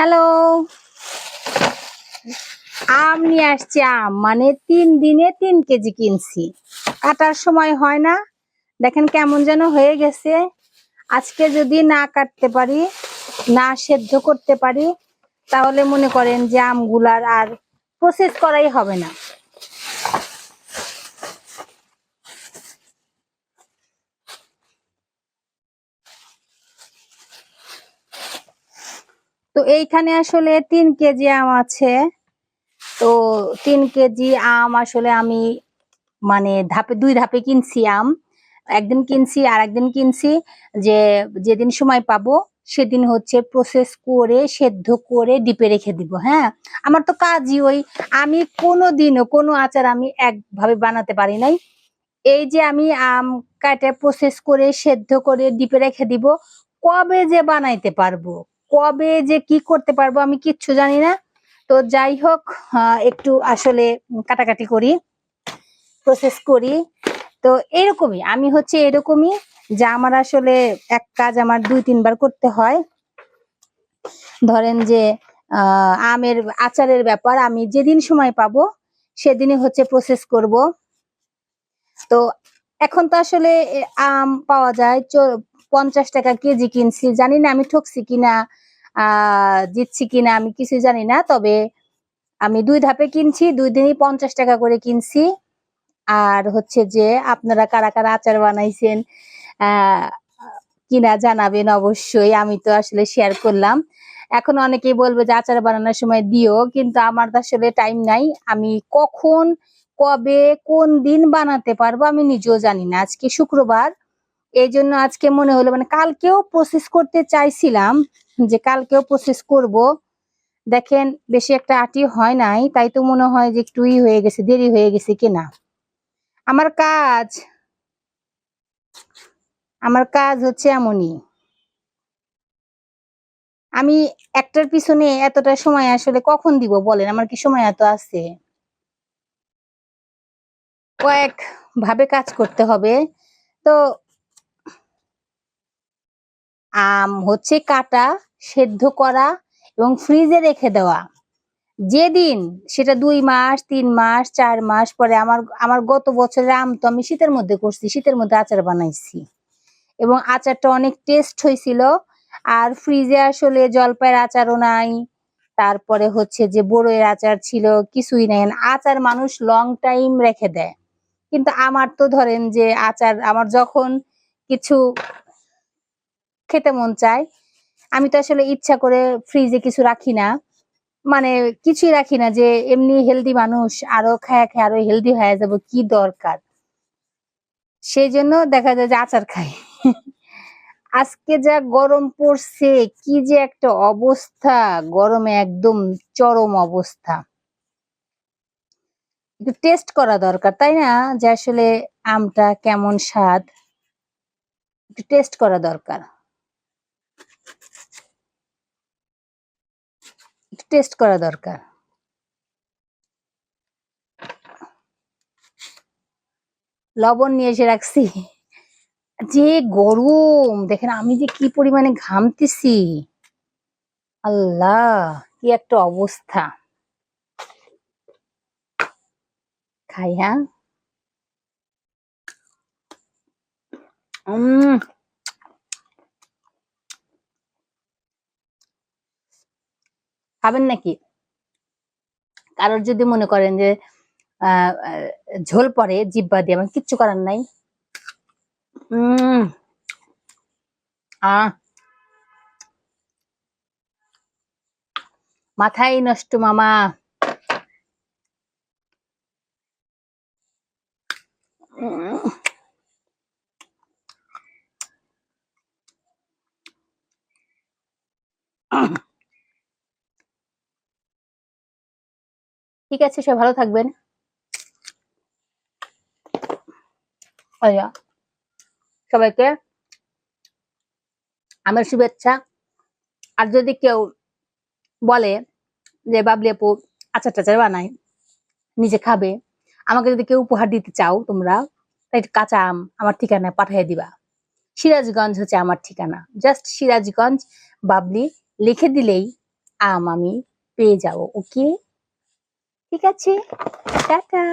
Hello আম নিয়ে আসছি, আম। মানে তিন দিনে তিন কেজি কিনছি। কাটার সময় হয় না। দেখেন কেমন যেন হয়ে গেছে। আজকে যদি না কাটতে পারি, না সেদ্ধ করতে পারি, তাহলে মনে করেন যে আমগুলার আর প্রসেস করাই হবে না। তো এইখানে আসলে তিন কেজি আম আছে। তো তিন কেজি আম আসলে আমি মানে ধাপে, দুই ধাপে কিনছি আম। একদিন কিনছি আর একদিন কিনছি যে যেদিন সময় পাবো সেদিন হচ্ছে প্রসেস করে, সেদ্ধ করে ডিপে রেখে দিব হ্যাঁ? আমার তো কাজই ওই আমি কোনো দিনও কোনো আচার আমি একভাবে বানাতে পারি নাই। এই যে আমি আম কাটে প্রসেস করে, সেদ্ধ করে, ডিপে রেখে দিব, কবে যে বানাইতে পারব? কবে যে কি করতে পারব আমি কিচ্ছু জানি না। তো যাই হোক একটু আসলে কাটাকাটি করি প্রসেস করি। তো এরকমই, আমি হচ্ছে এরকমই যে আমার আসলে এক কাজ আমার দুই তিনবার করতে হয়। ধরেন যে আমের আচারের ব্যাপার, আমি যেদিন সময় পাবো সেদিনই হচ্ছে প্রসেস করব। তো এখন তো আসলে আম পাওয়া যায় পঞ্চাশ টাকা কেজি কিনছি, জানি না আমি ঠকছি কিনা জিতছি কিনা, আমি কিছু জানি না, তবে আমি দুই ধাপে কিনছি, দুই দিনই পঞ্চাশ টাকা করে কিনছি। আর হচ্ছে যে আপনারা কারা কারা আচার বানাইছেন কিনা জানাবেন অবশ্যই, আমি তো আসলে শেয়ার করলাম। এখন অনেকেই বলবে যে আচার বানানোর সময় দিও, কিন্তু আমার আসলে টাইম নাই। আমি কখন, কবে, কোন দিন বানাতে পারব আমি নিজেও জানি না। আজকে শুক্রবার এই জন্য আজকে মনে হলো মানে কালকেও প্রসেস করতে চাইছিলাম যে কালকেও প্রসেস করব। দেখেন, বেশি একটা আটি হয় নাই, তাই তো মনে হয় যে একটু ই হয়ে গেছে, দেরি হয়ে গেছে কিনা। আমার কাজ আমার কাজ হচ্ছে এমনই। আমি একটার পিছনে এতটা সময় আসলে কখন দিব বলেন? আমার কি সময় এত আছে? কয়েক ভাবে কাজ করতে হবে। তো আম, হচ্ছে কাটা সেদ্ধ করা এবং ফ্রিজে রেখে দেওয়া। যেদিন, সেটা দুই মাস, তিন মাস, চার মাস পরে আমার আমার গত বছরের আম তো আমি শীতের মধ্যে করছি, শীতের মধ্যে আচার বানাইছি। এবং আচারটা অনেক টেস্ট হয়েছিল আর ফ্রিজে আসলে জলপাইয়ের আচারও নাই। তারপরে হচ্ছে যে বড়ইয়ের আচার ছিল, কিছুই নাই। আচার মানুষ লং টাইম রেখে দেয়। কিন্তু আমার তো ধরেন যে আচার, আমার যখন কিছু খেতে মন চায়। আমি তো আসলে ইচ্ছা করে ফ্রিজে কিছু রাখি না। মানে কিছুই রাখি না যে এমনি হেলদি মানুষ আরও খায় খায় আরও হেলদি হয়ে যাব, কি দরকার? সেই জন্য দেখা যায় যে আচার খাই। আজকে যা গরম পড়ছে, কি যে একটা অবস্থা, গরমে একদম চরম অবস্থা। একটু টেস্ট করা দরকার, তাই না? যে আসলে আমটা কেমন স্বাদ? একটু টেস্ট করা দরকার। টেস্ট করা দরকার। লবণ নিয়ে এসে রাখছি। যে গরম, দেখেন আমি যে কি পরিমাণে ঘামতেছি। আল্লাহ, কি একটা অবস্থা। খাই হ্যাঁ? উম খাবেন নাকি? কারোর যদি মনে করেন যে ঝোল পড়ে জিব্বা দিয়ে আমার কিচ্ছু করার নাই। উম মাথাই নষ্ট মামা। উম, ঠিক আছে, সবাই ভালো থাকবেন। সবাইকে আমার শুভেচ্ছা। আর যদি কেউ বলে যে, বাবলি আপু, আচার টাচার বানাই নিজে খাবে, আমাকে যদি কেউ উপহার দিতে চাও তোমরা তাই কাঁচা আম আমার ঠিকানায় পাঠিয়ে দিবা। সিরাজগঞ্জ হচ্ছে আমার ঠিকানা। জাস্ট সিরাজগঞ্জ বাবলি লিখে দিলেই আম আমি পেয়ে যাব, ওকে? ঠিক আছে টাটা।